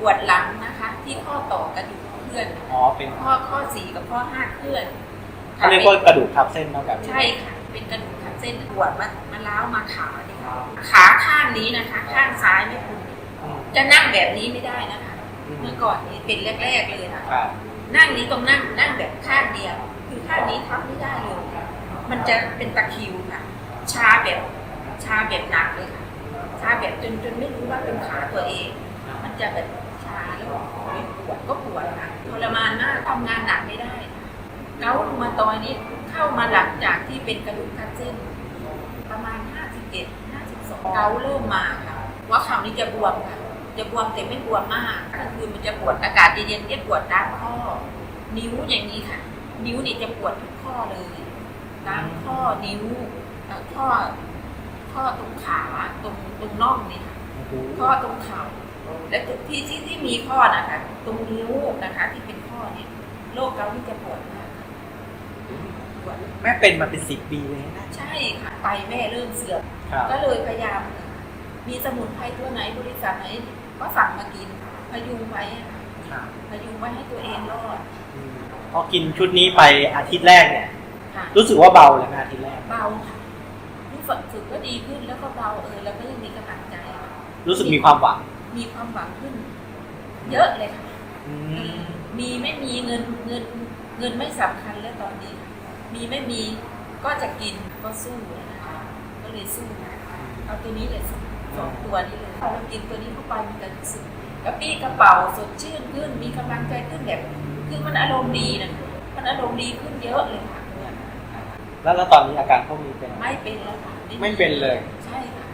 ปวดหลังนะคะ ที่ข้อต่อกระดูกเคลื่อนอ๋อเป็นข้อข้อสี่กับข้อห้าเคลื่อนเขาเรียกว่ากระดูกทับเส้นเท่ากับใช่ค่ะเป็นกระดูกทับเส้นปวดมันมันล้าวมาขาเนี่ยค่ะขาข้างนี้นะคะ ข้างซ้ายไม่คุณอืมจะนั่งแบบนี้ไม่ได้นะคะอืมเมื่อก่อนนี้เป็นแรก ๆเลยนะครับนั่งนี้ต้องนั่งนั่งแบบข้างเดียว คือข้างนี้ทับไม่ได้เลยมันจะเป็นตะคริวค่ะชาแบบชาแบบหนักเลยค่ะชาแบบจนจนไม่รู้ว่าเป็นขาตัวเอง มันจะแบบชาแล้วปวดก็ปวดค่ะทรมานมากทำงานหนักไม่ได้ค่ะเกาต์รูมาตอยด์นี้เข้ามาหลังจากที่เป็นกระดูกทับเส้น ประมาณ51 52 เกาต์เริ่มมาค่ะหัว่าเข่านี้จะบวมค่ะ จะบวมแต่ไม่บวมมากก็คือมันจะปวดอากาศเย็นๆจะปวดตามข้อ นิ้วอย่างนี้ค่ะ นิ้วนี่จะปวดทุกข้อเลยตามข้อนิ้วเอ่อข้อข้อตรงขาตรงตรงน่องนี่ค่ะโอ้โหข้อตรงเข่า และที่ที่ที่มีข้อนะคะ ตรงนิ้วนะคะที่เป็นข้อเนี่ยโรคเกาต์นี่จะปวดมากค่ะปวดแม่เป็นมาเป็นสิบปีเลยนะใช่ค่ะไตแม่เริ่มเสื่อมครับก็เลยพยายาม มีสมุนไพรตัวไหนบริษัทไหนก็สั่งมากินพยุงไว้อะค่ะครับพยุงไว้ให้ตัวเองรอดอืมพอกินชุดนี้ไปอาทิตย์แรกเนี่ยค่ะรู้สึกว่าเบาเลยนะอาทิตย์แรกเบาค่ะรู้สึกก็ดีขึ้นแล้วก็เบาเออแล้วก็ยังมีกำลังใจ รู้สึกมีความหวัง มีความหวังขึ้น เยอะเลยค่ะอืมมีไม่มีเงินเงินเงินไม่สำคัญแล้วตอนนี้ มีไม่มีก็จะกินก็สู้นะคะก็เลยสู้เอาตัวนี้เลยสองตัวนี้เลยพอเรากินตัวนี้เข้าไปมันจะรู้สึกกระปี้กระเป๋าสดชื่นขึ้นมีกำลังใจขึ้นแบบ คือมันอารมณ์ดีนะมันอารมณ์ดีขึ้นเยอะเลยค่ะแล้วแล้วตอนนี้อาการพวกนี้เป็นไม่เป็นแล้วค่ะไม่เป็นเลย ใช่ค่ะ